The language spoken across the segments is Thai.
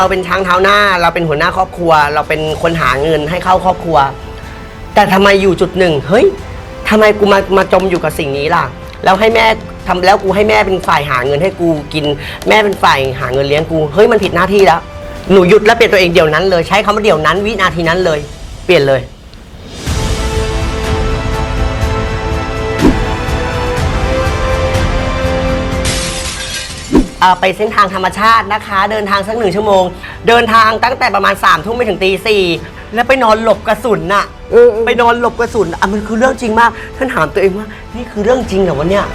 เราเป็นช้างเท้าหน้า เราเป็นหัวหน้าครอบครัว เราเป็นคนหาเงินให้เข้าครอบครัว แต่ทำไมอยู่จุดหนึ่งเฮ้ยทำไมกูมามาจมอยู่กับสิ่งนี้ล่ะ แล้วให้แม่ทำแล้วกูให้แม่เป็นฝ่ายหาเงินให้กูกิน แม่เป็นฝ่ายหาเงินเลี้ยงกูเฮ้ยมันผิดหน้าที่แล้ว หนูหยุดแล้วเปลี่ยนตัวเองเดี๋ยวนั้นเลยใช้คำว่าเดี๋ยวนั้นวินาทีนั้นเลย เปลี่ยนเลย เอ่อไปเส้นทางธรรมชาตินะคะ เดินทางสักหนึ่งชั่วโมง เดินทางตั้งแต่ประมาณ3ามทุ่มไปถึงตีสี่แล้วไปนอนหลบกระสุนน่ะเออเออ ไปนอนหลบกระสุนอะมันคือเรื่องจริงมากท่านถามตัวเองว่านี่คือเรื่องจริงเหรอวะเนี่ย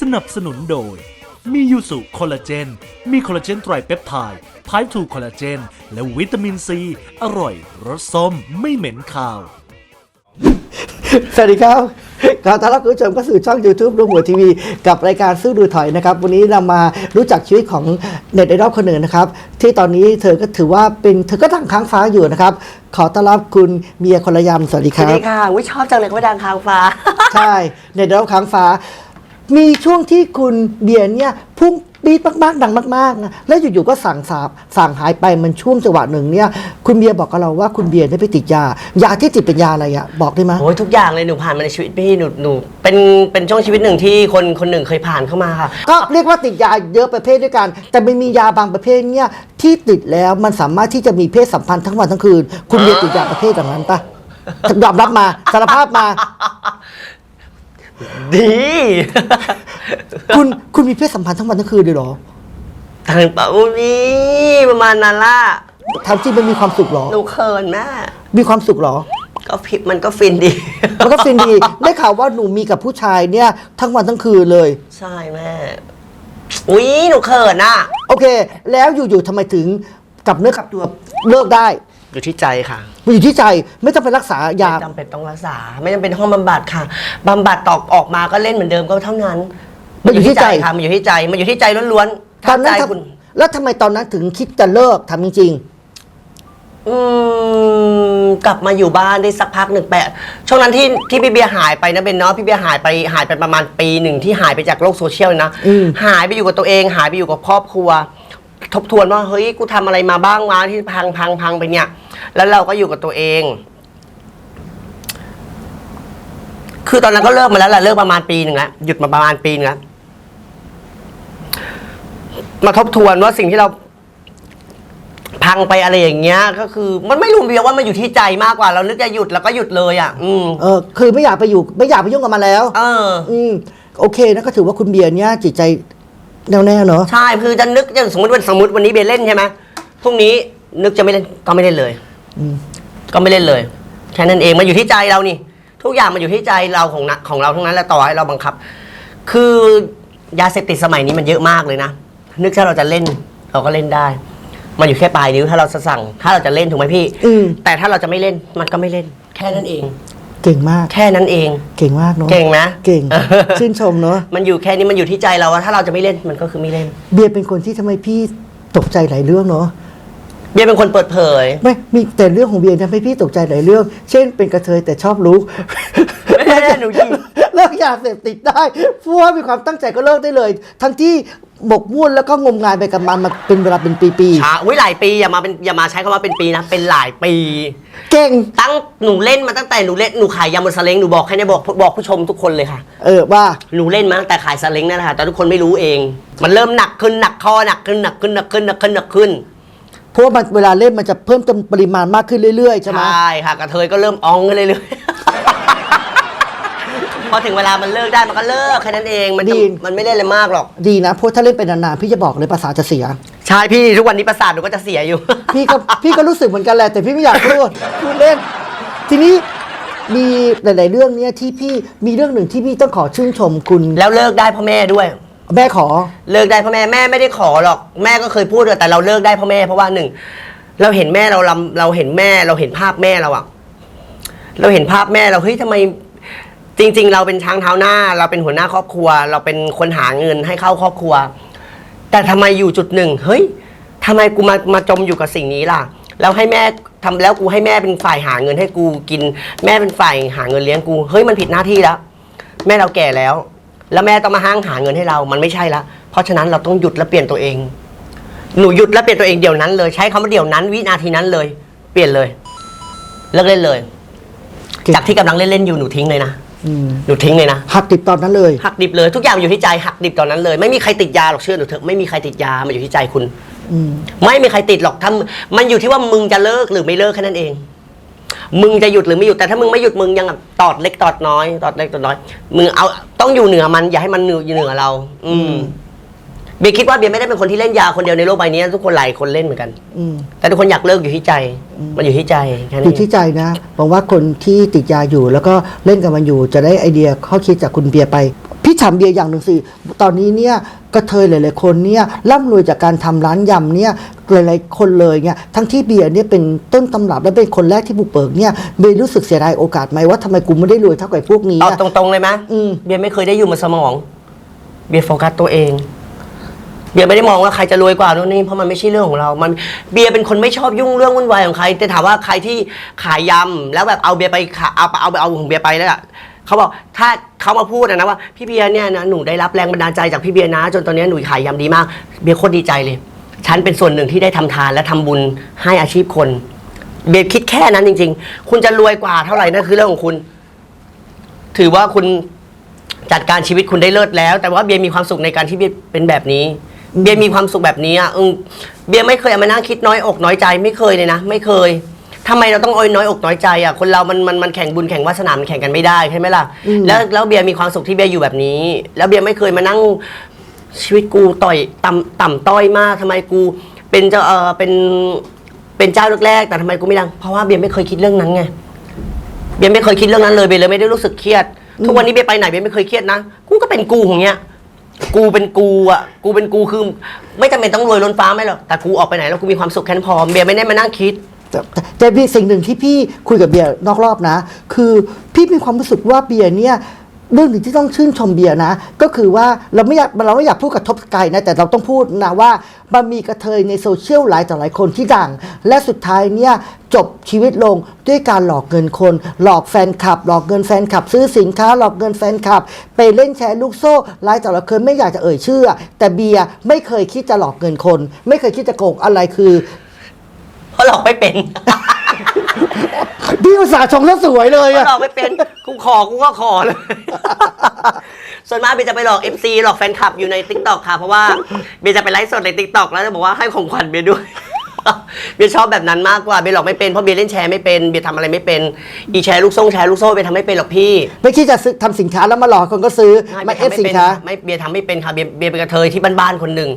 สนับสนุนโดย มียูสุคอลลาเจน มีคอลลาเจนไตรเปปไทด์ไพร์ทูคอลลาเจน และวิตามินซี อร่อยรสส้มไม่เหม็นคาว สวัสดีครับขอต้อนรับคุณผู้ชมเข้าสู่ช่อง YouTube รวมหัวทีวี กับรายการสู้ดูถอยนะครับ วันนี้เรามารู้จักชีวิตของเน็ตไอดอลคนหนึ่งนะครับ ที่ตอนนี้เธอก็ถือว่าเป็นเธอก็ตั้งค้างฟ้าอยู่นะครับ ขอต้อนรับคุณเมียคนละยำสวัสดีสครัวัสบดีค่ะวิชอบจังเลยเขาไปดังคางฟ้า ใช่ เน็ตไอดอลค้างฟ้า มีช่วงที่คุณเบียร์เนี่ยพุ่งปี๊ดมากๆดังมากๆนะแล้วอยู่ๆก็สั่งสาบสั่งหายไปมันช่วงจังหวะหนึ่งเนี่ย คุณเบียร์บอกกับเราว่าคุณเบียร์ได้ไปติดยายาที่ติดเป็นยาอะไรอะบอกได้ไหมโอ้ยทุกอย่างเลยหนูผ่านมาในชีวิตพี่หนูหนูเป็นเป็นช่วงชีวิตหนึ่งที่คนคนหนึ่งเคยผ่านเข้ามาค่ะ ก็เรียกว่าติดยาเยอะประเภทด้วยกัน แต่มันมียาบางประเภทเนี่ยที่ติดแล้วมันสามารถที่จะมีเพศสัมพันธ์ทั้งวันทั้งคืน คุณเบียร์ติดยาประเภทอย่างนั้นปะยอมรับมาสารภาพมา ดี คุณคุณมีเพศสัมพันธ์ทั้งวันทั้งคืนเลยเหรอทางปะอุ้ยประมาณนั้นล่ะทำจริงมันมีความสุขเหรอ หนูเขินแม่มีความสุขเหรอ ก็ฟิมันก็ฟินดี มันก็ฟินดี ได้ข่าวว่าหนูมีกับผู้ชายเนี่ย ทั้งวันทั้งคืนเลย ใช่แม่ อุ้ยหนูเขินอะ โอเค แล้วอยู่ๆทำไมถึงกลับเนื้อกลับตัวเลิกได้ อยู่ที่ใจค่ะ มันอยู่ที่ใจไม่ต้องไปรักษายา ไม่จำเป็นต้องรักษา ไม่จำเป็นห้องบำบัดค่ะบำบัดตอกออกมาก็เล่นเหมือนเดิมก็เท่านั้นมันอยู่ที่ใจ ค่ะมันอยู่ที่ใจมันอยู่ที่ใจล้วนๆตอนนั้นถ้าใจทำคุณ แล้วทำไมตอนนั้นถึงคิดจะเลิกทำจริง อืมกลับมาอยู่บ้านได้สักพักหนึ่งแปะช่วงนั้นที่ที่พี่เบียร์หายไปนะเบนเนาะพี่เบียร์หายไปหายไปประมาณปีหนึ่งที่หายไปจากโลกโซเชียลนะอืมหหายไปอยู่กับตัวเอง หายไปอยู่กับครอบครัว ทบทวนว่าเฮ้ยกูทำอะไรมาบ้างวะที่พังพังพังไปเนี่ย แล้วเราก็อยู่กับตัวเอง คือตอนนั้นก็เลิกมาแล้วแหละเลิกประมาณปีหนึ่งแล้วหยุดมาประมาณปีหนึงแล้วมาทบทวนว่าสิ่งที่เราพังไปอะไรอย่างเงี้ย ก็คือ มันไม่รู้เบียว่ามันอยู่ที่ใจมากกว่า เรานึกจะหยุดแล้วก็หยุดเลยอะ อืมๆเออคือไม่อยากไปอยู่ ไม่อยากไปยุ่งกับมันแล้ว เออ อืมโอเคนะก็ถือว่าคุณเบียร์เนี่ยจิตใจ แน่วแน่เนอะใช่คือจะนึกอย่างสมมติวันสมมติวันนี้เบนเล่นใช่ไหมพรุ่งนี้นึกจะไม่เล่นก็ไม่เล่นเลย อืมก็ไม่เล่นเลย แค่นั้นเองมันอยู่ที่ใจเรานี่ ทุกอย่างมันอยู่ที่ใจเราของนะของเราทั้งนั้นแหละต่อให้เราบังคับ คือยาเสพติดสมัยนี้มันเยอะมากเลยนะ นึกถ้าเราจะเล่นเราก็เล่นได้ มันอยู่แค่ปลายนิ้วถ้าเราจะสั่ง ถ้าเราจะเล่นถูกไหมพี่ อืม แต่ถ้าเราจะไม่เล่นมันก็ไม่เล่น แค่นั้นเอง เก่งมาก แค่นั้นเอง เก่งมากเนอะเก่งไหมเก่ง ชื่นชมเนอะมันอยู่แค่นี้มันอยู่ที่ใจเราว่าถ้าเราจะไม่เล่นมันก็คือไม่เล่น เบียร์เป็นคนที่ทำไมพี่ตกใจหลายเรื่องเนอะเบียร์เป็นคนเปิดเผย ไม่มีแต่เรื่องของเบียร์ทำให้พี่ตกใจหลายเรื่อง เช่นเป็นกระเทยแต่ชอบรู้แม่หนูยิง เลิกยาเสพติดได้เพราะว่ามีความตั้งใจก็เลิกได้เลย ทั้งที่หมกมุ่นแล้วก็งมงายไปกับมันมาเป็นเวลาเป็นปีช้าอุ้ยหลายปีอย่ามาเป็นอย่ามาใช้คำว่าเป็นปีนะ เป็นหลายปี ๆ เก่ง ตั้งหนูเล่นมาตั้งแต่หนูเล่นหนูขายยำบนสเล้งหนูบอกแค่นี้บอกบอกผู้ชมทุกคนเลยค่ะ เออว่า หนูเล่นมาตั้งแต่ขายสเล้งนั่นแหละค่ะแต่ทุกคนไม่รู้เอง มันเริ่มหนักขึ้นหนักคอหนักขึ้นหนักขึ้นหนักขึ้นหนักขึ้นหนักขึ้นเพราะว่ามันเวลาเล่นมันจะเพิ่มจำปริมาณมากขึ้นเรื่อยๆใช่ไหมใช่ค่ะกระเทยก็เริ่มอองกันเลยเลยๆ พอถึงเวลามันเลิกได้มันก็เลิกแค่นั้นเองมันจะมันไม่ได้อะไรมากหรอก ดีนะเพราะถ้าเล่นไปนานๆพี่จะบอกเลยภาษาทจะเสีย ใช่พี่ทุกวันนี้ประสาทหนูก็จะเสียอยู่ พี่ก็พี่ก็รู้สึกเหมือนกันแหละแต่พี่ไม่อยากพูดพูดเล่น ทีนี้มีหลาย ๆ เรื่องเนี้ยที่พี่มีเรื่องหนึ่งที่พี่ต้องขอชื่นชมคุณแล้วเลิกได้เพราะแม่ด้วย แม่ขอ เลิกได้เพราะแม่แม่ไม่ได้ขอหรอกแม่ก็เคยพูดแต่เราเลิกได้เพราะแม่เพราะว่าหนึ่งเราเห็นแม่เราลำเราเห็นแม่เราเห็นภาพแม่เราอะเราเห็นภาพแม่เราเฮ้ยทำไม จริง ๆ เราเป็นช้างเท้าหน้า เราเป็นหัวหน้าครอบครัว เราเป็นคนหาเงินให้เข้าครอบครัว แต่ทำไมอยู่จุดหนึ่ง เฮ้ยทำไมกูมามาจมอยู่กับสิ่งนี้ล่ะ แล้วให้แม่ทำแล้วกูให้แม่เป็นฝ่ายหาเงินให้กูกิน แม่เป็นฝ่ายหาเงินเลี้ยงกูเฮ้ยมันผิดหน้าที่แล้ว แม่เราแก่แล้ว แล้วแม่ต้องมาห้างหาเงินให้เรา มันไม่ใช่ละเพราะฉะนั้นเราต้องหยุดและเปลี่ยนตัวเอง หนูหยุดและเปลี่ยนตัวเองเดี๋ยวนั้นเลยใช้คำว่าเดี๋ยวนั้นวินาทีนั้นเลย เปลี่ยนเลยเลิกเล่นเลย จากที่กำลังเล่นเล่นๆอยู่หนูทิ้งเลยนะ หนูทิ้งเลยนะ หักติดตอนนั้นเลย หักดิบเลยทุกอย่างอยู่ที่ใจหักดิบตอนนั้นเลย ไม่มีใครติดยาหรอกเชื่อหนูเถอะไม่มีใครติดยามันอยู่ที่ใจคุณอืม ไม่มีใครติดหรอกถ้ามันอยู่ที่ว่ามึงจะเลิกหรือไม่เลิกแค่นั้นเอง มึงจะหยุดหรือไม่หยุดแต่ถ้ามึงไม่หยุดมึงยังแบบตอดเล็กตอดน้อย ตอดเล็กตอดน้อยมึงเอาต้องอยู่เหนือมันอย่าให้มันเหนืออยู่เหนือเรา อืม เบียร์คิดว่าเบียร์ไม่ได้เป็นคนที่เล่นยาคนเดียวในโลกใบนี้ ทุกคนหลายคนเล่นเหมือนกัน อืม แต่ทุกคนอยากเลิกอยู่ที่ใจ มันอยู่ที่ใจแค่อนี้ยู่ที่ใจนะหวังว่าคนที่ติดยาอยู่ แล้วก็เล่นกับมันอยู่ จะได้ไอเดียข้อคิดจากคุณเบียร์ไป พี่ถามเบียร์อย่างหนึ่งสิ ตอนนี้เนี่ยกระเทยหลาย ๆ คนเนี่ยร่ำรวยจากการทำร้านยำเนี่ยหลาย ๆ คนเลยเนี่ยทั้งที่เบียร์เนี่ยเป็นต้นตำรับและเป็นคนแรกที่บุกเบิกเนี่ยเบียร์รู้สึกเสียดายโอกาสไหมว่าทำไมกูไม่ได้รวยเท่ากับไอ้พวกนี้เอาอะ ตรงๆเลยไหมอืม เบียร์ไม่เคยได้อยู่บนสมอง เบียร์โฟกัสตัวเอง เบียร์ไม่ได้มองว่าใครจะรวยกว่าโน่นนี่เพราะมันไม่ใช่เรื่องของเรา มันเบียร์เป็นคนไม่ชอบยุ่งเรื่องวุ่นวายของใคร แต่ถามว่าใครที่ขายยำแล้วแบบเอาเบียร์ไปขาเอาเอาเอาของเบียร์ไปแล้วอะเขาบอกถ้าเขามาพูดอะนะว่าพี่เบียร์เนี่ยนะหนูได้รับแรงบันดาลใจจากพี่เบียร์นะ จนตอนนี้หนูขายยำดีมาก เบียร์โคตรดีใจเลย ฉันเป็นส่วนหนึ่งที่ได้ทำทานและทำบุญให้อาชีพคน เบียร์คิดแค่นั้นจริง ๆ คุณจะรวยกว่าเท่าไหร่นั่นคือเรื่องของคุณ ถือว่าคุณจัดการชีวิตคุณได้เลิศแล้ว แต่ว่าเบียร์มีความสุขในการที่เบียร์เป็นแบบนี้ เบียร์มีความสุขแบบนี้อะเออเบียร์ไม่เคยเอามานั่งคิดน้อยอกน้อยใจไม่เคยเลยนะ ไม่เคยทำไมเราต้องอ้อยน้อยอกน้อยใจอะคนเรามันมันมันแข่งบุญแข่งวาสนามันแข่งกันไม่ได้ใช่ไหมล่ะแล้วแล้วเบียร์มีความสุขที่เบียร์อยู่แบบนี้ แล้วเบียร์ไม่เคยมานั่งชีวิตกูต่อยต่ำต่ำต้อยมากทำไมกูเป็นเจ้าเออเป็นเป็นเจ้าแรกๆแต่ทำไมกูไม่ดังเพราะว่าเบียร์ไม่เคยคิดเรื่องนั้นไงเบียร์ไม่เคยคิดเรื่องนั้นเลยเบียร์เลยไม่ได้รู้สึกเครียด ทุกวันนี้เบียร์ไปไหนเบียร์ไม่เคยเครียดนะกูก็เป็นกูของเนี้ย กูเป็นกูอะ กูเป็นกูคือ ไม่จำเป็นต้องรวยล้นฟ้าไม่หรอก แต่กูออกไปไหนแล้วกูมีความสุขแค่นั้นพอเบียร์ไม่ได้มานั่งคิด แต่แต่แต่พี่สิ่งหนึ่งที่พี่คุยกับเบียร์นอกรอบนะ คือพี่มีความรู้สึกว่าเบียร์เนี่ย เรื่องหนึ่งที่ต้องชื่นชมเบียร์นะ ก็คือว่าเราไม่อยากเราไม่อยากพูดกระทบไกลนะแต่เราต้องพูดนะว่ามันมีกระเทยในโซเชียลหลายต่อหลายคนที่ดัง และสุดท้ายเนี่ยจบชีวิตลงด้วยการหลอกเงินคน หลอกแฟนคลับ หลอกเงินแฟนคลับ ซื้อสินค้า หลอกเงินแฟนคลับ ไปเล่นแชร์ลูกโซ่หลายต่อหลายคนไม่อยากจะเอ่ยชื่อ แต่เบียร์ไม่เคยคิดจะหลอกเงินคน ไม่เคยคิดจะโกงอะไรคือเพราะหลอกไม่เป็น พี่อุตส่าห์ชงแล้วสวยเลยเพราะอะหลอกไม่เป็นกูขอกูก็ขอเลย ส่วนมากเบียร์จะไปหลอก FC หลอกแฟนคลับอยู่ใน t ิ k t o k ค่ะ เพราะว่าเบียร์จะไปไลฟ์สดใน t ิ k t o k แล้วจะบอกว่าให้ของขวัญเบียร์ด้วย เบียร์ชอบแบบนั้นมากกว่าเบียร์หลอกไม่เป็นเพราะเบียร์เล่นแชร์ไม่เป็นเบียร์ทำอะไรไม่เป็น อีแชร์ลูกโซ่แชร์ลูกโซ่เบียร์ทำไม่เป็นหรอกพี่ ไม่คิดจะซื้อทำสินค้าแล้วมาหลอกคนก็ซื้อไม่เอฟบียร์ทำสินค้า ไม่เบียร์ทำไม่เป็นค่ะเบียร์เบียร์เป็นกระเทยที่บ้านๆคนหนึ่ง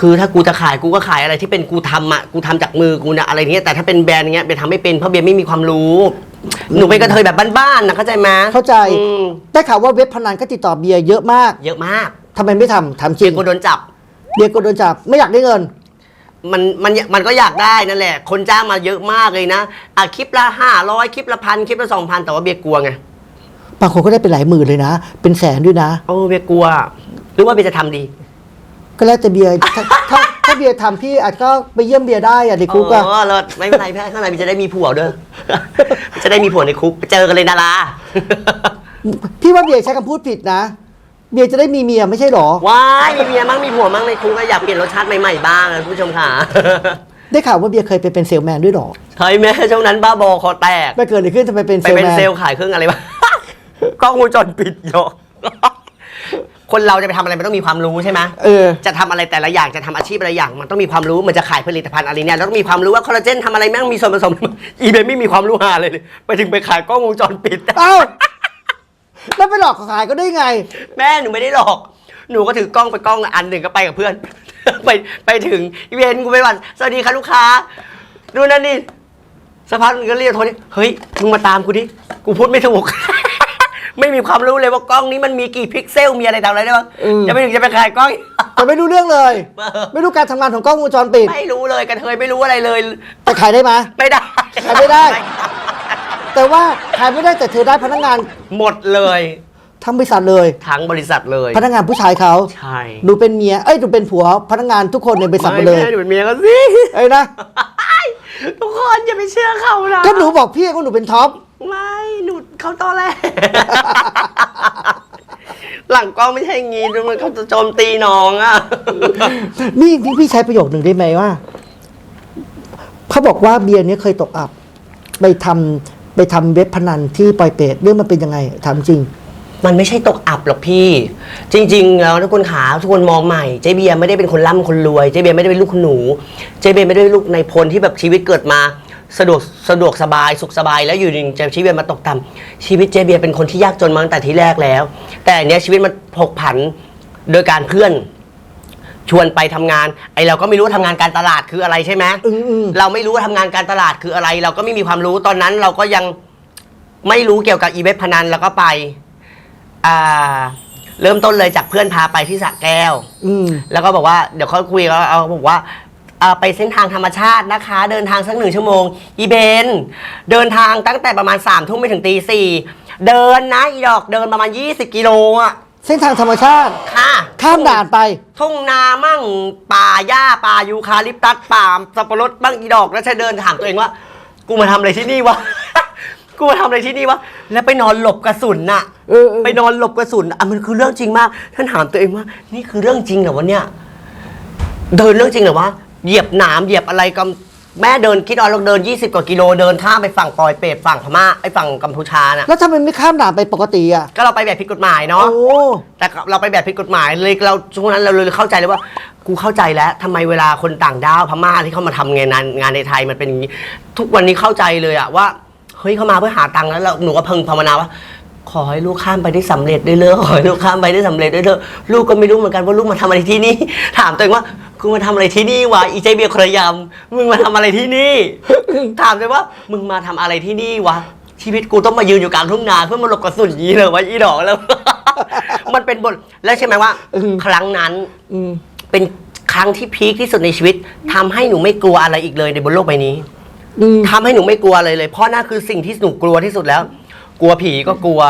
คือถ้ากูจะขายกูก็ขายอะไรที่เป็นกูทำอะกูทำจากมือกูนะอะไรเงี้ยแต่ถ้าเป็นแบรนด์เงี้ยเบียร์ทำไม่เป็นเพราะเบียร์ไม่มีความรู้ หนูเป็นกระเทยแบบบ้านๆนะเข้าใจไหมเข้าใจอืมได้ข่าวว่าเว็บพนันก็ติดต่อเบียร์เยอะมากเยอะมากทำไมไม่ทำถามจเบีริยงร์กูโดนจับ เบียร์ก็โดนจับไม่อยากได้เงิน มันมันมันก็อยากได้นั่นแหละ คนจ้างมาเยอะมากเลยนะอะคลิปละห้าร้อยคลิปละพันคลิปละสองพันแต่ว่าเบียร์กลัวไงบางคนก็ได้เป็นหลายหมื่นเลยนะ เป็นแสนด้วยนะโอ้เบียร์กลัวหรือว่าเบียร์จะทำดี ก็แล้วแต่เบียร์ถ้าถ้าถ้าเบียร์ทำพี่อาจก็ไปเยี่ยมเบียร์ได้อะในคุกอะเออเลิศไม่เป็นไรพี่ข้างในมันจะได้มีผัวด้วยจะได้มีผัวในคุกไปเจอกันเลยดาราพี่ว่าเบียร์ใช้คำพูดผิดนะ เบียร์จะได้มีเมียไม่ใช่หรอว้ายมีเมียมั่งมีผัวมั่งในคุกก็อยากเปลี่ยนรสชาติใหม่ๆบ้างนะคุณผู้ชมค่ะได้ข่าวว่าเบียร์เคยไปเป็นเซลแมนด้วยหรอเฮ้ยแม่ช่วงนั้นบ้าบอคอแตกไม่เกิดอะไรขึ้นทำไมเป็นไปเซลเป็นแมนเซลล์ขายเครื่องอะไรวะกล้องวงจรปิดโย คนเราจะไปทำอะไรมันต้องมีความรู้ใช่ไหมเออ จะทำอะไรแต่ละอย่างจะทำอาชีพอะไรอย่าง มันต้องมีความรู้มันจะขายผลิตภัณฑ์อะไรเนี่ยแล้วต้องมีความรู้ว่าคอลลาเจนทำอะไรแม่งมีส่วนผสม อีเบไม่มีความรู้หาเลยเลยไปถึงไปขายกล้องวงจรปิด เอ้าแล้วไปหลอกขายก็ได้ไง แม่หนูไม่ได้หลอก หนูก็ถือกล้องไปกล้องอันหนึ่งก็ไปกับเพื่อน ไปไปถึงอีเวนต์กูไปวันสวัสดีค่ะลูกค้า ดูนั่นนี่สักพักหนึงก็เรียกโทรนี่เฮ้ยมึงมาตามกูดิ กูพูดไม่ถูก ไม่มีความรู้เลยว่ากล้องนี้มันมีกี่พิกเซลมีอะไรทำอะไรได้บ้างอืม จะไปถึงจะไปขายกล้องจะไม่รู้เรื่องเลย เออ ไม่รู้การทำงานของกล้องวงจรปิด ไม่รู้เลยกระเทยไม่รู้อะไรเลย แต่ขายได้ไหม ไม่ได้ขายไม่ได้ แต่ว่าขายไม่ได้แต่เธอได้พนักงานหมดเลยทั้งบริษัทเลย ทั้งบริษัทเลยพนักงานผู้ชายเขาใช่หนูเป็นเมียเอ้ยหนูเป็นผัวพนักงานทุกคนในบริษัทหมดเลย ไม่แม่เป็นเมียก็สิ เอ้ยนะ ทุกคนอย่าไปเชื่อเขานะก็หนูบอกพี่ว่าหนูเป็นท็อปไม่หนู เขาตอแรกหลังกล้องไม่ใช่อย่างงี้มันเขาจะโจมตีน้องอะ นี่นี่พี่ใช้ประโยคหนึ่งได้ไหมว่าเขาบอกว่าเบียร์เนี้ยเคยตกอับ ไปทำไปทำเว็บพนันที่ปอยเปรตเรื่องมันเป็นยังไงถามจริง มันไม่ใช่ตกอับหรอกพี่ จริง ๆ แล้วทุกคนขาทุกคนมองใหม่เจเบียร์ไม่ได้เป็นคนร่ำคนรวยเจเบียร์ไม่ได้เป็นลูกคุณหนูเจเบียร์ไม่ได้เป็นลูกในายพลที่แบบชีวิตเกิดมา สะดวกสะดวกสบายสุขสบายแล้วอยู่ดีๆชีวิตมาตกต่ำชีวิตเจเบียร์เป็นคนที่ยากจนมาตั้งแต่ที่แรกแล้ว แต่อันเนี้ยชีวิตมันผกผันโดยการเพื่อน ชวนไปทำงาน ไอเราก็ไม่รู้ว่าทำงานการตลาดคืออะไรใช่ไหมอืมอืมเราไม่รู้ว่าทำงานการตลาดคืออะไร เราก็ไม่มีความรู้ตอนนั้นเราก็ยังไม่รู้เกี่ยวกับอีเวนต์พนันแล้วก็ไปอ่าเริ่มต้นเลยจากเพื่อนพาไปที่สระแก้วอืมแล้วก็บอกว่าเดี๋ยวเขาคุยแล้วเอาบอกว่า อ่าไปเส้นทางธรรมชาตินะคะ เดินทางสักหนึ่งชั่วโมง อีเบน เดินทางตั้งแต่ประมาณสามทุ่มไปถึงตีสี่เดินนะอีดอกเดินประมาณ 20 กิโลอะเส้นทางธรรมชาติ ค่ะข้ามด่านไป ทุ่งนามั่งป่าหญ้าป่ายูคาลิปตัสป่าสับปะรดบ้างอีดอกแล้วฉันเดินถามตัวเองว่า กูมาทำอะไรที่นี่วะ กูมาทำอะไรที่นี่วะแล้วไปนอนหลบกระสุนน่ะเออเออ ไปนอนหลบกระสุนอะมันคือเรื่องจริงมากท่านถามตัวเองว่า นี่คือเรื่องจริงเหรอวะเนี่ย เดินเรื่องจริงเหรอวะ เหยียบหนามเหยียบอะไรก็แม่เดินคิดเอาเราเดิน 20 กว่ากิโลเดินข้ามไปฝั่งปอยเปรตฝั่งพม่าไอ้ฝั่งกัมพูชาน่ะแล้วทำไมไม่ข้ามด่านไปปกติอะ ก็เราไปแบบผิดกฎหมายเนาะ โอ้ แต่เราไปแบบผิดกฎหมายเลยเราช่วงนั้นเราเลยเข้าใจเลยว่า กูเข้าใจแล้วทำไมเวลาคนต่างด้าวพม่าที่เขามาทำงานงานในไทยมันเป็นอย่างนี้ ทุกวันนี้เข้าใจเลยอะว่าเฮ้ยเขามาเพื่อหาตังค์แล้วเราหนูก็เพิ่งภาวนาว่า ขอให้ลูกข้ามไปได้สำเร็จด้วยเลยขอให้ลูกข้ามไปได้สำเร็จด้วยเถอะลูกก็ไม่รู้เหมือนกันว่าลูกมาทำอะไรที่นี่ ถามตัวเองว่า กูมาทำอะไรที่นี่วะอีเจเบียร์ครยำมึงมาทำอะไรที่นี่ ถามเลยว่า มึงมาทำอะไรที่นี่วะ ชีวิตกูต้องมายืนอยู่กลางทุ่งนาเพื่อมาหลบกระสุนยีเลยวะอีดอกแล้ว มันเป็นบทแล้วใช่ไหมว่าอืมครั้งนั้นอืมเป็นครั้งที่พีคที่สุดในชีวิตทำให้หนูไม่กลัวอะไรอีกเลยในบนโลกใบนี้อืมทำให้หนูไม่กลัวเลยเลย เพราะนั่นคือสิ่งที่หนูกลัวที่สุดแล้ว กลัวผีก็กลัว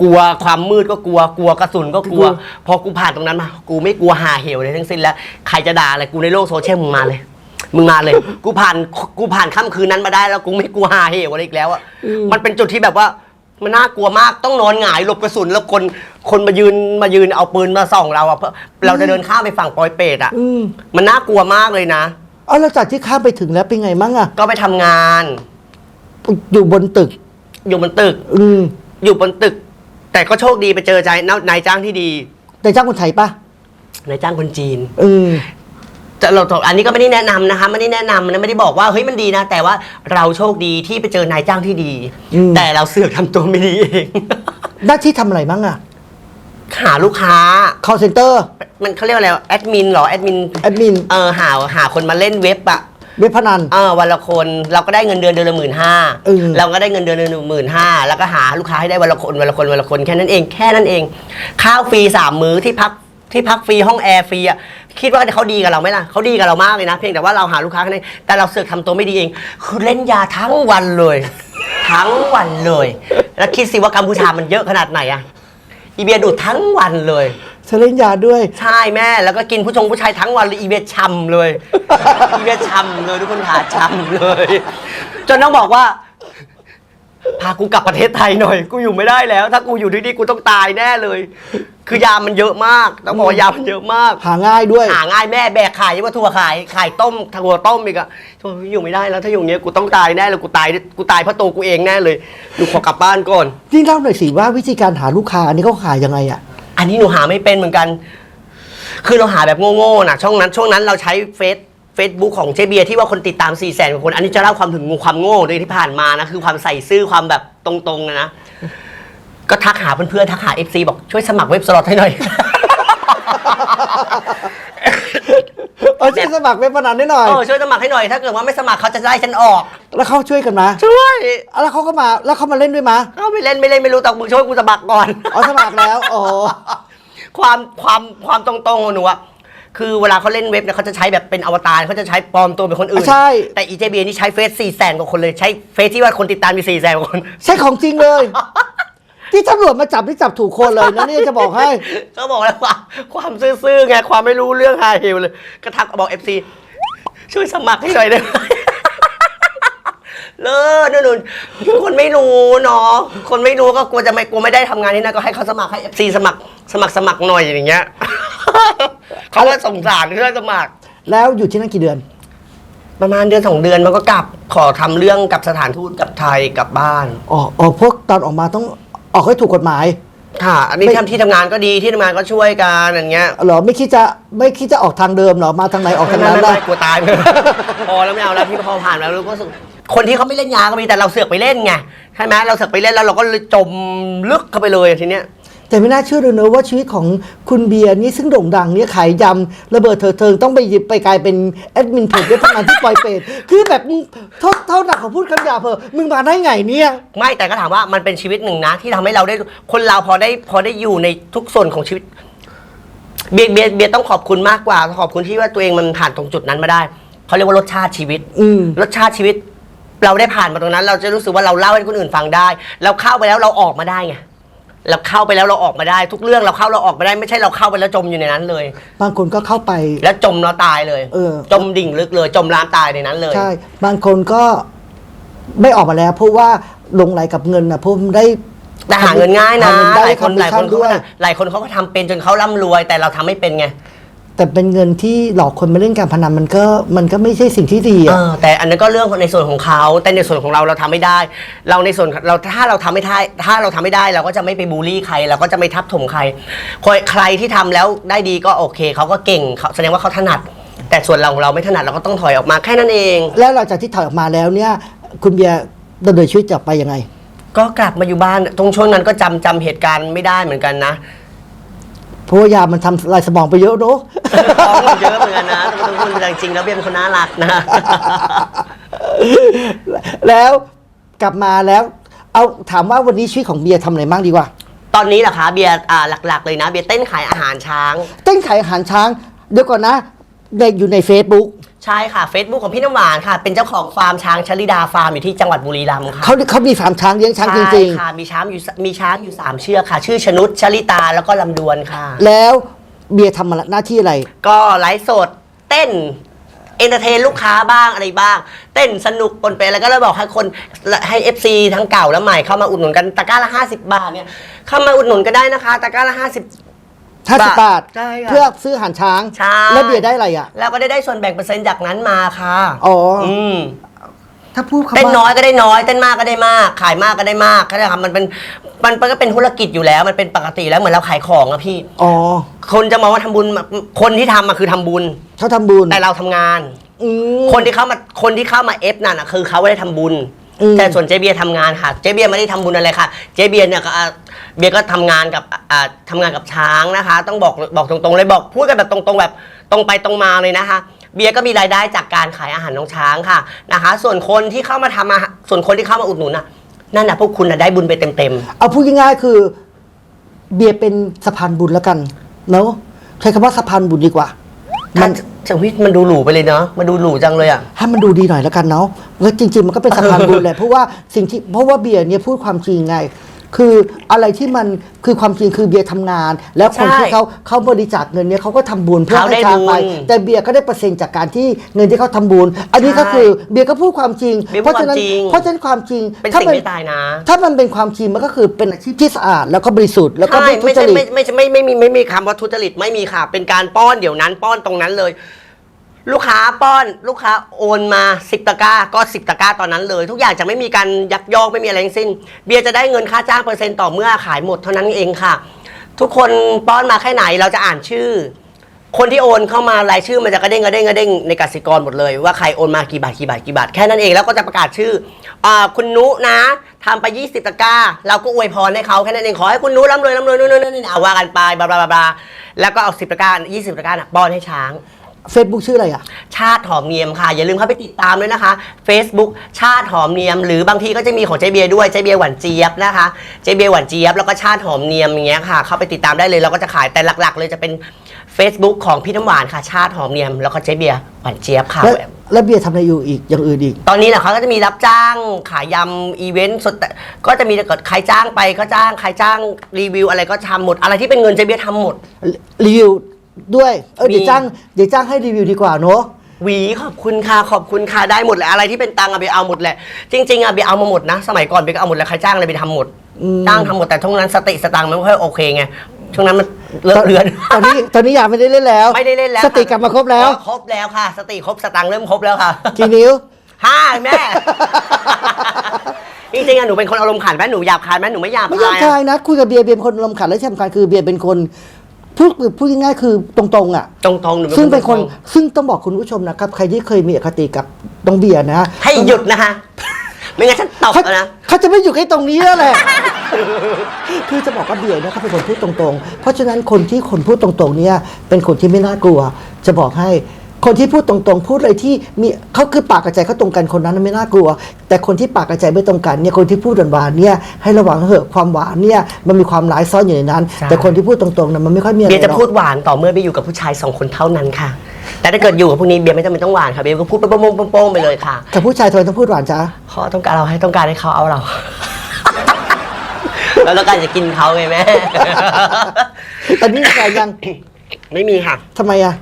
กลัวความมืดก็กลัวกลัวกระสุนก็กลัว พอกูผ่านตรงนั้นมา กูไม่กลัวหาเหวเลยทั้งสิ้นแล้ว ใครจะด่าอะไรกูในโลกโซเชียลมึงมาเลย มึงมาเลย กูผ่านกูผ่านค่ำคืนนั้นมาได้แล้วกูไม่กลัวหาเหวอะไรอีกแล้วอะมันเป็นจุดที่แบบว่ามันน่ากลัวมากต้องนอนหงายหลบกระสุนแล้วคนคนมายืนมายืนเอาปืนมาส่องเราอะเพื่อเราจะเดินข้ามไปฝั่งปอยเปรตอะอืมมันน่ากลัวมากเลยนะเอาแล้วจากที่ข้ามไปถึงแล้วเป็นไงมั่งอะก็ไปทำงาน อยู่บนตึก อยู่บนตึก อืม อยู่บนตึก แต่ก็โชคดีไปเจอใจนายจ้างที่ดีแต่จ้างคนไทยปะนายจ้างคนจีนอืมจะเราอันนี้ก็ไม่ได้แนะนำนะคะไม่ได้แนะนำนะไม่ได้บอกว่าเฮ้ยมันดีนะ แต่ว่าเราโชคดีที่ไปเจอนายจ้างที่ดีอืมแต่เราเสือกทำตัวไม่ดีเอง หน้าที่ทำอะไรมั่งอะหาลูกค้า call center มันเขาเรียกว่าอะไรแอดมินเหรอแอดมินแอดมิน เออหาหาคนมาเล่นเว็บอะ เว็บพนันเออวันละคนเราก็ได้เงินเดือนเดือนละหมื่นห้าเออ เราก็ได้เงินเดือนเดือนละหมื่นห้าแล้วก็หาลูกค้าให้ได้วันละคนวันละคนวันละคนแค่นั้นเองแค่นั้นเอง ข้าวฟรีสามมื้อที่พักที่พักฟรีห้องแอร์ฟรีอะคิดว่าเขาดีกับเราไหมล่ะเขาดีกับเรามากเลยนะ เพียงแต่ว่าเราหาลูกค้าแค่นั้นแต่เราเสือกทำตัวไม่ดีเอง คือเล่นยาทั้งวันเลย ทั้งวันเลย แล้วคิดสิว่ากัมพูชามันเยอะขนาดไหนอะ อีเบียดูดทั้งวันเลยเธอเล่นยาด้วย ใช่แม่แล้วก็กินผู้ชงผู้ชายทั้งวันเลยอีเวียช้ำเลย อีเวียช้ำเลยทุกคนขาช้ำเลย จนต้องบอกว่า พากูกลับประเทศไทยหน่อย กูอยู่ไม่ได้แล้ว ถ้ากูอยู่ที่นี่กูต้องตายแน่เลย คือยามันเยอะมากต้องบอกว่ายามันเยอะมาก หาง่ายด้วยหาง่ายแม่แบกขายว่าถั่วขายขายต้มถั่วต้มอีกอะโถ่อยู่ไม่ได้แล้ว ถ้าอยู่อย่างเงี้ยกูต้องตายแน่เลยกูตายกูตายเพราะตัวกูเองแน่เลยดูขอกลับบ้านก่อนนี่เล่าหน่อยสิว่าวิธีการหาลูกค้าอันนี้เขาขายยังไงอะ อันนี้หนูหาไม่เป็นเหมือนกัน คือเราหาแบบโง่ๆนะช่วงนั้นช่วงนั้นเราใช้เฟซเฟซบุ๊กของเจเบียที่ว่าคนติดตาม4ี่แสนกว่าคน อันนี้จะเล่าความถึงงูความโง่เลยที่ผ่านมานะ คือความใส่ซื่อความแบบตรงๆนะนะ ก็ทักหาเพื่อนๆทักหา FC บอกช่วยสมัครเว็บสล็อตให้หน่อย เออช่วยสมัครเว็บพนันได้หน่อย เออช่วยสมัครให้หน่อยถ้าเกิดว่าไม่สมัครเขาจะไล่ฉันออก แล้วเขาช่วยกันมาช่วยแล้วเขาก็มาแล้วเขามาเล่นด้วยมาเขาไม่เล่นไม่เล่นไม่รู้แต่มึงช่วยกูสมัครก่อนเอาสมัครแล้วโอ้ความความความตรงๆของหนูอะคือเวลาเขาเล่นเว็บเนี่ยเขาจะใช้แบบเป็นอวตารเขาจะใช้ปลอมตัวเป็นคนอื่นใช่แต่อีเจเบียนี่ใช้เฟซสี่แสนกว่าคนเลยใช้เฟซที่ว่าคนติดตามมีสี่แสนกว่าคน ใช่ของจริงเลย ที่ตำรวจมาจับที่จับถูกคนเลยนะเนี่ยจะบอกให้ก็บอกแล้วว่าความซื่อๆไงความไม่รู้เรื่องไฮเฮลเลยก็ทักบอกเอฟซีช่วยสมัครให้หน่อยได้ไหมเลิศนู่นนู่นคนไม่รู้เนาะคนไม่รู้ก็กลัวจะไม่กลัวไม่ได้ทำงานที่นั่นก็ให้เขาสมัครให้เอฟซีสมัคร สมัครสมัครหน่อยอย่างเงี้ยเขาก็สงสารที่ได้สมัคร แล้วอยู่ที่นั่นกี่เดือน ประมาณเดือนสองเดือนมันก็กลับขอทำเรื่องกับสถานทูตกับไทยกลับบ้าน อ๋ออ๋อพวกตอนออกมาต้อง ออกให้ถูกกฎหมายค่ะ อันนี้ไม่ทำที่ทำงานก็ดีที่ทำงานก็ช่วยกันอย่างเงี้ยเหรอไม่คิดจะไม่คิดจะออกทางเดิมเหรอมาทางไหนออกทางนั้นไม่ได้ไม่กลัวตายพอแล้วไม่เอาแล้วที่พอผ่านแล้วรู้ก็รู้สึกคนที่เขาไม่เล่นยาก็มีแต่เราเสือกไปเล่นไงใช่ไหมเราเสือกไปเล่นแล้วเราก็เลยจมลึกเข้าไปเลยทีเนี้ย แต่ไม่น่าเชื่อเลยเนอะว่าชีวิตของคุณเบียร์นี่ซึ่งโด่งดังเนี่ยขายยำระเบิดเถิดเทิงต้องไปหยิบไปกลายเป็นแอดมินเพจเว็บพนันที่ปล่อยเป็ดคือแบบมึงเท่าเท่าหนักของพูดคำหยาบเพอมึงมาได้ไงเนี่ย ไม่แต่ก็ถามว่ามันเป็นชีวิตหนึ่งนะ ที่ทำให้เราได้คนเราพอได้พอได้อยู่ในทุกส่วนของชีวิต เบียร์เบียร์เบียร์ต้องขอบคุณมากกว่า ขอบคุณที่ว่าตัวเองมันผ่านตรงจุดนั้นมาได้เขาเรียกว่ารสชาติชีวิต อืม รสชาติชีวิต เราได้ผ่านมาตรงนั้น เราจะรู้สึกว่าเราเล่าให้คนอื่นฟังได้ เราเข้าไปแล้วเราออกมาได้ไง เราเข้าไปแล้วเราออกมาได้ ทุกเรื่องเราเข้าเราออกมาได้ไม่ใช่เราเข้าไปแล้วจมอยู่ในนั้นเลย บางคนก็เข้าไป แล้วจมแล้วตายเลยเออ จมดิ่งลึกเลย จมน้ำตายในนั้นเลย ใช่ บางคนก็ไม่ออกมาแล้วเพราะว่าหลงไหลกับเงินนะเพราะมันได้แต่หาเงินง่ายนะหเงิได้หลายคนหลายคนเขาด้วก็ยหลายคนเขาก็ทำเป็นจนเขาร่ำรวย แต่เราทำไม่เป็นไง แต่เป็นเงินที่หลอกคนมาเล่นการพนันมันก็มันก็ไม่ใช่สิ่งที่ดีเออะอแต่อันนั้นก็เรื่องในส่วนของเขาแต่ในส่วนของเราเราทำไม่ได้ เราในส่วนเราถ้าเราทำไม่ได้ถ้าเราทำไม่ได้เราก็จะไม่ไปบูลลี่ใคร เราก็จะไม่ทับถมใครใครใครที่ทำแล้วได้ดีก็โอเคเขาก็เก่งเขาแสดงว่าเขาถนัด แต่ส่วนเราของเราไม่ถนัดเราก็ต้องถอยออกมาแค่นั้นเอง แล้วหลังจากที่ถอยออกมาแล้วเนี่ย คุณเบียร์ดำเนินชีวิตจะไปยังไง ก็กลับมาอยู่บ้านตรงช่วงนั้นก็จำจำเหตุการณ์ไม่ได้เหมือนกันนะ เพราะว่ายามันทำลายสมองไปเยอะเนอะ ท้องเยอะเหมือนกันนะต้องพูดจริงๆแล้วเบียร์เป็นคนน่ารักนะ แล้วกลับมาแล้ว เอาถามว่าวันนี้ชีวิตของเบียร์ทำอะไรบ้างดีกว่า ตอนนี้เหรอคะเบียร์อ่าหลัก ๆ เลยนะ เบียร์เต้นขายอาหารช้าง เต้นขายอาหารช้าง เดี๋ยวก่อนนะเด็กอยู่ใน Facebook ใช่ค่ะ Facebook ของพี่น้ำหวานค่ะ เป็นเจ้าของฟาร์มช้างชลิดาฟาร์มอยู่ที่จังหวัดบุรีรัมย์ค่ะเขาเขามีฟาร์มช้างเลี้ยงช้างจริงใช่ค่ะมีช้างอยู่มีช้างอยู่สามเชือกค่ะ ชื่อชนุชชลิตาแล้วก็ลำดวนค่ะ ๆ แล้วเบียร์ทำหน้าที่อะไร ก็ไลฟ์สดเต้นเอนเตอร์เทนลูกค้าบ้างอะไรบ้าง เต้นสนุกปนไปแล้วก็เลยบอกให้คนให้ FC ทั้งเก่าและใหม่เข้ามาอุดหนุนกันตะกร้าละ 50 บาทเนี่ยเข้ามาอุดหนุนก็ได้นะคะ ตะกร้าละ 50 50บาท ใช่ค่ะ เพื่อซื้ออาหารช้าง ใช่แล้วเบียร์ได้อะไรอะ แล้วก็ได้ได้ส่วนแบ่งเปอร์เซ็นต์จากนั้นมาค่ะอ๋ออื มถ้าพูดคำเต้นน้อว่ายก็ได้น้อยเต้นมากก็ได้มาก ขายมากก็ได้มากเข้าใจครับมันเป็นมันมันก็เป็นธุรกิจอยู่แล้วมันเป็นปกติแล้วเหมือนเราขายของอะพี่ อ๋อคนจะมองว่าทำบุญคนที่ทำมาคือทำบุญ เขาทำบุญแต่เราทำงาน อืม คนที่เข้ามาคนที่เข้ามาเอฟนั่นอะคือเขาไม่ได้ทำบุญ อืม แต่ส่วนเจเบียร์ทำงานค่ะ เจเบียร์ไม่ได้ทำบุญอะไรค่ะ เจเบียร์เนี่ยก็อะเบียร์ก็ทำงานกับอ่าทำงานกับช้างนะคะ ต้องบอกบอกตรงๆเลยบอกพูดกันแบบตรงๆแบบตรงไปตรงมาเลยนะคะ เบียร์ก็มีรายได้จากการขายอาหารน้องช้างค่ะนะคะ ส่วนคนที่เข้ามาทำอาหารส่วนคนที่เข้ามาอุดหนุนน่ะนั่นน่ะพวกคุณน่ะได้บุญไปเต็มเอาพูดง่ายๆคือ เบียร์เป็นสะพานบุญแล้วกันเนาะใช้คำว่าสะพานบุญดีกว่า ๆมัมันน จังวิมันดูหรูไปเลยเนาะมันดูหรูจังเลยอะ ให้มันดูดีหน่อยแล้วกันเนาะแล้วจริง ๆ มันก็เป็นสะพานบุญแหละเพราะว่าสิ่งที่เพราะว่าเบียร์เนี่ยพูดความจริงไง คืออะไรที่มันคือความจริงคือเบียร์ทำงาน แล้วคนใช่ที่เขาเขาบริจาคเงินเนี่ยเขาก็ทำบุญเพื่อเขาให้ได้ทางไป บุญแต่เบียร์ก็ได้เปอร์เซ็นต์จากการที่เงินที่เขาทำบุญ อันนี้ก็ใช่คือเบียร์ก็พูดความจริง เบียร์เพราะฉะนั้นพูดความจริง เพราะฉะนั้นความจริงเป็นถ้าสิ่งมันไม่ตายนะ ถ้ามันเป็นความจริงมันก็คือเป็นอาชีพที่สะอาดแล้วก็บริสุทธิ์แล้วก็ใช่ไม่ทุไม่จใช่ริต ไม่ไม่ใช่ไม่ไม่มีไม่มีคำว่าทุจริตไม่มีค่ะ เป็นการป้อนเดี๋ยวนั้นป้อนตรงนั้นเลย ลูกค้าป้อนลูกค้าโอนมาสิบตะกร้าก็สิบตะกร้าตอนนั้นเลย ทุกอย่างจะไม่มีการยักยอกไม่มีอะไรทั้งสิ้น เบียร์จะได้เงินค่าจ้างเปอร์เซ็นต์ต่อเมื่อขายหมดเท่านั้นเองค่ะ ทุกคนป้อนมาแค่ไหนเราจะอ่านชื่อ คนที่โอนเข้ามารายชื่อมันจะกระเด้งกระเด้งกระเด้งในกสิกรหมดเลย ว่าใครโอนมากี่บาทกี่บาทกี่บาทแค่นั้นเองแล้วก็จะประกาศชื่ออ่าคุณนุนะทำไป 20 ตะกร้า เราก็อวยพรให้เขาแค่นั้นเองขอให้คุณนุร่ำรวยร่ำรวยนู่นนู่นนี่เอาว่ากันไปบลาบลาบลาบลาแล้วก็เอา10ตะกร้า20 ตะกร้าน่ะป้อนให้ช้าง Facebook ชื่ออะไรอะ ชาติหอมเนียมค่ะ อย่าลืมเข้าไปติดตามด้วยนะคะ Facebook ชาติหอมเนียม หรือบางทีก็จะมีของเจเบียร์ด้วยเจเบียร์หวานเจี๊ยบนะคะเจเบียร์หวานเจี๊ยบแล้วก็ชาติหอมเนียมอย่างเงี้ยค่ะ เข้าไปติดตามได้เลยเราก็จะขายแต่หลัก ๆ เลยจะเป็น Facebook ของพี่น้ำหวานค่ะ ชาติหอมเนียม แล้วก็เจเบียร์หวานเจี๊ยบค่ะ แล้วแล้วเบียร์ทำอะไรอยู่อีกอย่างอื่นอีก ตอนนี้เนี่ยเขาก็จะมีรับจ้างขายยำอีเวนต์สดก็จะมีถ้าเกิดใครจ้างไปก็จ้างใครจ้างรีวิวอะไรก็ทำหมดอะไรที่เป็นเงินเจเบียร์ทำหมด รีวิว ด้วยเออมี เดี๋ยวจ้างเดี๋ยวจ้างให้รีวิวดีกว่าเนอะหวีขอบคุณค่ะขอบคุณค่ะได้หมดแหละอะไรที่เป็นตังค์อะเบียร์เอาหมดแหละจริงๆอะเบียร์เอามาหมดนะ สมัยก่อนเบียร์ก็เอาหมดแหละใครจ้างอะไรเบียร์ทำหมดจ้างทำหมดแต่ช่วงนั้นสติสตังค์มันไม่ค่อยโอเคไงช่วงนั้นมันเลอะเลือน ตอนนี้ตอนนี้อยากไม่ได้เล่นแล้วไม่ได้เล่นแล้วสติกลับมาครบแล้ว ครบแล้วค่ะ สติครบสตังค์เริ่มครบแล้วค่ะ กี่นิ้ว ห้าแม่ จริงๆอะหนูเป็นคนอารมณ์ขันไหมหนูหยาบคายไหมหนูไม่หยาบไม่ยอมคายคาอะยนะคุยกับเบียร์เบียร์เป็นคนลมณ์ขันและที่สำคัญคือเบียร์เป็นคน พูดพูดง่ายๆคือตรงๆอะ ตรงๆหนูซึ่งเป็นคนตรงซึ่งต้องบอกคุณผู้ชมนะครับ ใครที่เคยมีอคติกับน้องเบียร์นะฮะๆให้หยุดนะคะ ไม่งั้นฉันตบเขาแล้วนะ เขาจะไม่อยู่แค่ตรงนี้แล้วแหละ คือจะบอกว่าเบียร์เนี่ยเขาเป็นคนพูดตรงๆ เพราะฉะนั้นคนที่คนพูดตรงๆเนี่ยเป็นคนที่ไม่น่ากลัว จะบอกให้ คนที่พูดตรงๆ พูดอะไรที่มีเขาคือปากกับใจเขาตรงกันคนนั้นไม่น่ากลัว แต่คนที่ปากกับใจไม่ตรงกันเนี่ยคนที่พูดหวานๆเนี่ยให้ระวังเถอะความหวานเนี่ยมันมีความร้ายซ่อนอยู่ในนั้นใช่แต่คนที่พูดตรงๆนะมันไม่ค่อยมีอะไรเบียร์จะหรอกพูดหวานต่อเมื่อเบียร์อยู่กับผู้ชายสองคนเท่านั้นค่ะ แต่ถ้าเกิดอยู่กับพวกนี้เบียร์ไม่จำเป็นต้องหวานค่ะเบียร์ก็พูดไปโป้งๆโป้งๆไปเลยค่ะแต่ผู้ชายทำไมต้องพูดหวานจ้าเขาต้องการเราให้ต้องการให้เขาเอาเราแล้วต้องการจะกินเขาไงแม่ตอนนี้มีแฟนยังไม่มีค่ะทำไมอะ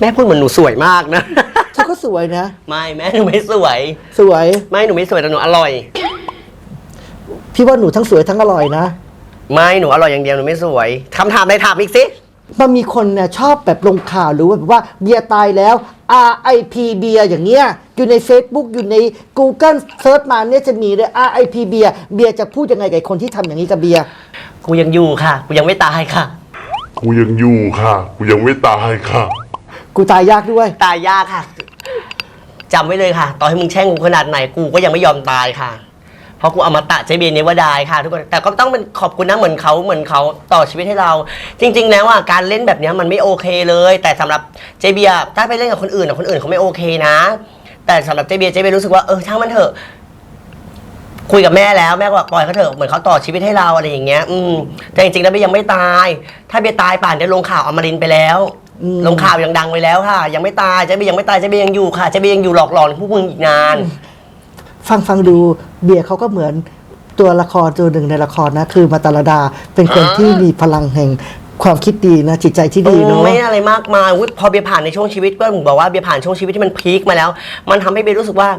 แม่พูดเหมือนหนูสวยมากนะเธอก็สวยนะ ไม่แม่หนูไม่สวย สวย ไม่หนูไม่สวยแต่หนูอร่อย พี่ว่าหนูทั้งสวยทั้งอร่อยนะ ไม่หนูอร่อยอย่างเดียวหนูไม่สวยคำถามอะไรถามอีกสิ มันมีคนเนี่ยชอบแบบลงข่าวหรือว่าแบบว่าเบียร์ตายแล้ว RIP เบียร์อย่างเงี้ย อยู่ใน Facebook อยู่ใน Google เซิร์ชมาเนี่ยจะมีเลย RIP เบียร์เบียร์จะพูดยังไงกับคนที่ทำอย่างนี้กับเบียร์กูยังอยู่ค่ะ กูยังไม่ตายค่ะ กูยังอยู่ค่ะ กูยังไม่ตายค่ะ กูตายยากด้วย ตายยากค่ะจำไว้เลยค่ะ ต่อให้มึงแช่งกูขนาดไหนกูก็ยังไม่ยอมตายค่ะ เพราะกูอามาตะเจเบียนเนวดายค่ะ ทุกคน แต่ก็ต้องเป็นขอบคุณนะเหมือนเขาเหมือนเขาต่อชีวิตให้เรา จริง ๆ แล้วอะการเล่นแบบเนี้ยมันไม่โอเคเลย แต่สำหรับเจเบียถ้าไปเล่นกับคนอื่นอะคนอื่นเขาไม่โอเคนะ แต่สำหรับเจเบียเจเบียรู้สึกว่าเออช่างมันเถอะ คุยกับแม่แล้วแม่ก็บอกปล่อยเขาเถอะเหมือนเขาต่อชีวิตให้เราอะไรอย่างเงี้ย อืมแต่จริงๆแล้วเบียยังไม่ตาย ถ้าเบียตายป่านจะลงข่าวอมรินทร์ไปแล้ว ลงข่าวยังดังไปแล้วค่ะ ยังไม่ตายเจ๊เบียร์ยังไม่ตายเจ๊เบียร์ยังอยู่ค่ะเจ๊เบียร์ยังอยู่หลอกหลอนพวกมึงอีกนาน ฟังฟังดูเบียร์เขาก็เหมือนตัวละครตัวหนึ่งในละครนะ คือมาตาลดาเป็นคนที่มีพลังแห่งความคิดดีนะจิตใจที่ดีเนาะไม่อะไรมากมายอุ๊ยพอเบียร์ผ่านในช่วงชีวิตก็ถึงบอกว่าเบียร์ผ่านช่วงชีวิตที่มันพีคมาแล้ว มันทำให้เบียร์รู้สึกว่า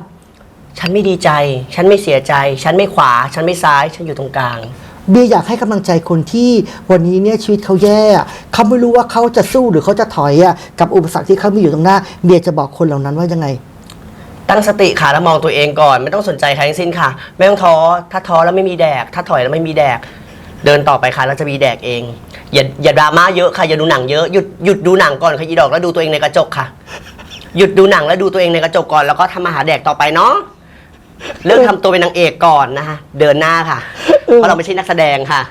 ฉันไม่ดีใจ ฉันไม่เสียใจ ฉันไม่ขวา ฉันไม่ซ้าย ฉันอยู่ตรงกลาง เบียอยากให้กำลังใจคนที่วันนี้เนี่ยชีวิตเขาแย่เขาไม่รู้ว่าเขาจะสู้หรือเขาจะถอยอะกับอุปสรรคที่เขามีอยู่ตรงหน้า เบียจะบอกคนเหล่านั้นว่ายังไง ตั้งสติค่ะแล้วมองตัวเองก่อน ไม่ต้องสนใจใครทั้งสิ้นค่ะ ไม่ต้องท้อถ้าท้อแล้วไม่มีแดก ถ้าถอยแล้วไม่มีแดก เดินต่อไปค่ะแล้วจะมีแดกเอง อย่าอย่าดราม่าเยอะค่ะอย่าดูหนังเยอะหยุดหยุดดูหนังก่อนค่ะยีดอกแล้วดูตัวเองในกระจกค่ะ หยุดดูหนังแล้วดูตัวเองในกระจกก่อนแล้วก็ทำมาหาแดกต่อไปเนาะเริ่มทำตัวเป็นนางเอกก่อนนะคะเดินหน้าค่ะ เพราะเราไม่ใช่นักแสดงค่ะ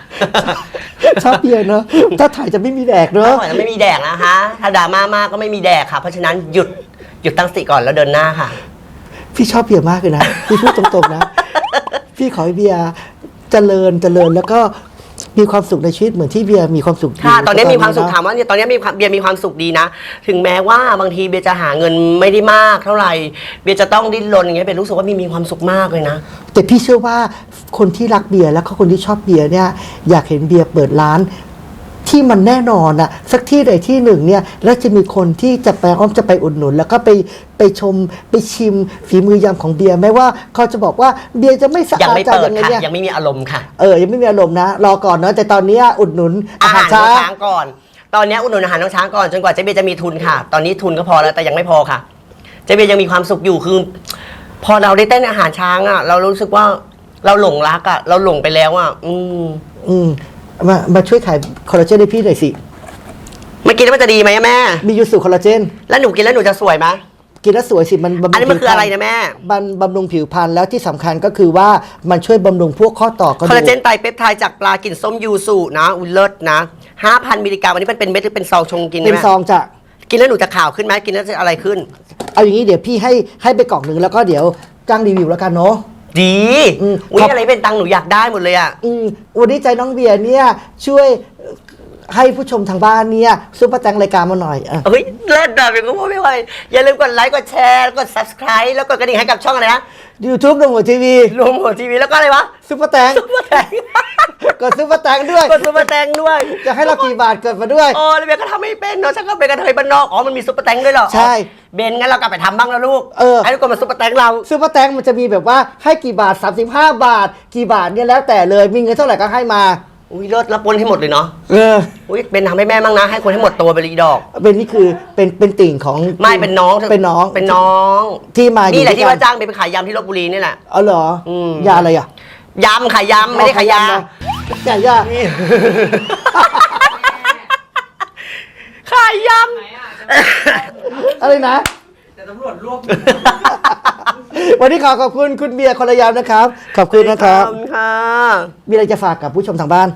ชอบเบียร์เนาะถ้าถ่ายจะไม่มีแดกเนาะถ้าถอยแล้วไม่มีแดกนะคะ ถ้าดราม่ามากก็ไม่มีแดกค่ะ เพราะฉะนั้นหยุดหยุดตั้งสติก่อนแล้วเดินหน้าค่ะ พี่ชอบเบียร์มากเลยนะพี่พูดตรงๆนะ พี่ขอให้เบียร์เจริญเจริญแล้วก็ มีความสุขในชีวิตเหมือนที่เบียร์มีความสุขยู่ค่ะตอนนี้มีความสุขเนะถามว่าเนี่ยตอนนี้มีความเบียร์มีความสุขดีนะ ถึงแม้ว่าบางทีเบียร์จะหาเงินไม่ได้มากเท่าไหร่เบียร์จะต้องดิ้นรนอย่างเงี้ยเบียร์รู้สึกว่ามีมีความสุขมากเลยนะ แต่พี่เชื่อว่าคนที่รักเบียร์แล้วก็คนที่ชอบเบียร์เนี่ยอยากเห็นเบียร์เปิดร้าน ที่มันแน่นอนอะสักที่ใดที่หนึ่งเนี่ยแล้วจะมีคนที่จะไปอ้อมจะไปอุดหนุน แล้วก็ไปไปชมไปชิมฝีมือยำของเบียร์แม้ว่าเขาจะบอกว่าเบียร์จะไม่สะยังอาดไม่จะเปิดยังไงค่ะ เนี่ยยังไม่มีอารมณ์ค่ะเออยังไม่มีอารมณ์นะรอก่อนเนาะแต่ตอนเนี้ยอุดหนุนอาอาหาหารรช้าน้องช้างก่อน ตอนนี้อุดหนุนอาหารน้องช้างก่อนจนกว่าเจ๊เบียร์จะมีทุนค่ะ ตอนนี้ทุนก็พอแล้วแต่ยังไม่พอค่ะเจ๊เบียร์ยังมีความสุขอยู่คือ พอเราได้เต้นอาหารช้างอะ เรารู้สึกว่าเราหลงรักอะ เราหลงไปแล้วอะ อืม อืม มามาช่วยขายคอลลาเจนให้พี่หน่อยสิไม่กินแล้วมันจะดีไหมอะแม่ มียูสุคอลลาเจน แล้วหนูกินแล้วหนูจะสวยไหม กินแล้วสวยสิมันบำรุงอันนี้มันคืออะไรนะแม่ บำบำรุงผิวพรรณแล้วที่สำคัญก็คือว่ามันช่วยบำรุงพวกข้อต่อกระดูคอลลาเจนกไตรเปปไทด์จากปลากลิ่นส้มยูสุนะอุยเลิศนะ5,000มิลลิกรัมอันนี้มันเป็นเม็ดหรือเป็นซองชงกินเป็นไหมซองจะกินแล้วหนูจะข่าวขึ้นไหมกินแล้วจะอะไรขึ้น เอาอย่างนี้เดี๋ยวพี่ให้ให้ไปกล่องหนึ่งแล้วก็เดี๋ยวจ้างรีวิวแล้วกันเนาะ ดีอืมอุ้ยครับอะไรเป็นตังค์หนูอยากได้หมดเลยอะ อืมวันนี้ใจน้องเบียร์เนี่ยช่วย ให้ผู้ชมทางบ้านเนี่ยซุปเปอร์แตงรายการมาหน่อยอะเฮ้ยเล่นแบบเป็นกูพูดไม่ไหวอย่าลืมกดไลค์กดแชร์กด subscribe แล้วกดกระดิ่งให้กับช่องอะไรนะยูทูบดงหัวทีวีรวมหัวทีวีแล้วก็อะไรวะซุปเปอร์แตงซุปเปอร์แตงกดซุปเปอร์แตงด้วย กดซุปเปอร์แตงด้วยจะให้เรากี่บาทกดมาด้วย โอ้แล้วเบนก็ทำไม่เป็นเนาะฉันก็เป็นกระเทยบ้านนอกอ๋อมันมีซุปเปอร์แตงด้วยเหรอใช่เบนงั้นเรากลับไปทำบ้างแล้วลูกเออ ให้ทุกคนมาซุปเปอร์แตงเรา ซุปเปอร์แตงมันจะมีแบบว่าให้กี่บาท 35 บาท กี่บาทเนี่ยแล้วแต่เลยมีเงินเท่าไหร่ก็ให้มา อุ้ยเลิศรับปนให้หมดเลยเนาะเออ อุ้ยเบนทำให้แม่บ้างนะ ให้คนให้หมดตัวไปเลยอีดอก เป็นนี่คือเป็นเป็นติ่งของไม่เป็นน้องเป็นน้องเป็นน้องที่มาอยู่นี่แหละด้วยที่กัว่าจ้างเบนไปขายยำที่ลบบุรีนี่แหละเอาเหรออมยาอะไรอะยำขายยำไม่ได้ขายยานะยายาขายยอะไรนะแต่ตำรวจรวบ วันนี้ขอขอบคุณคุณเบียร์คนละยามนะครับ ขอบคุณำนะครับ ขอณค่ะ มีอะไรจะฝากกับผู้ชมทางบ้าน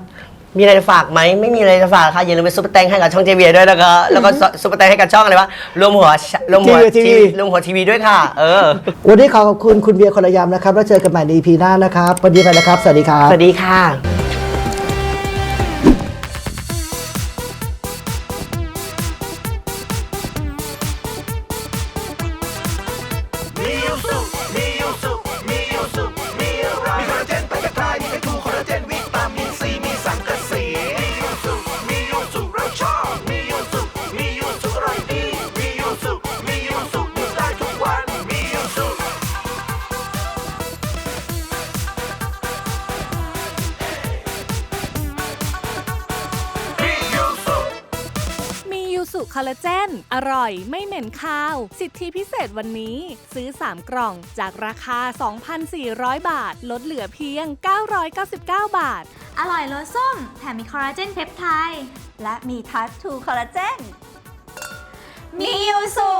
มีอะไรจะฝากไหม ไม่มีอะไรจะฝากค่ะอย่าลืมไปซุปเปอร์แตงให้กับช่องเจวีด้วยนะคะแล้วก็ซุปเปอร์แตงให้กับช่องอะไรวะรวมหัวรวมหัวทีวีรวมหัวทีวีด้วยค่ะ เออ วันนี้ขอขอบคุณคุณเบียร์คนละยามนะครับ แล้วเจอกันใหม่ใน EP หน้านะครับ วันนี้ไปแล้วครับ สวัสดีครับ สวัสดีค่ะ อลลาเจน อร่อยไม่เหม็นคาว สิทธิพิเศษวันนี้ ซื้อ 3 กล่องจากราคา 2,400 บาท ลดเหลือเพียง 999 บาท อร่อยรสส้ม แถมมีคอลลาเจนเพปไทด์และมี Type 2คอลลาเจน มียูสุ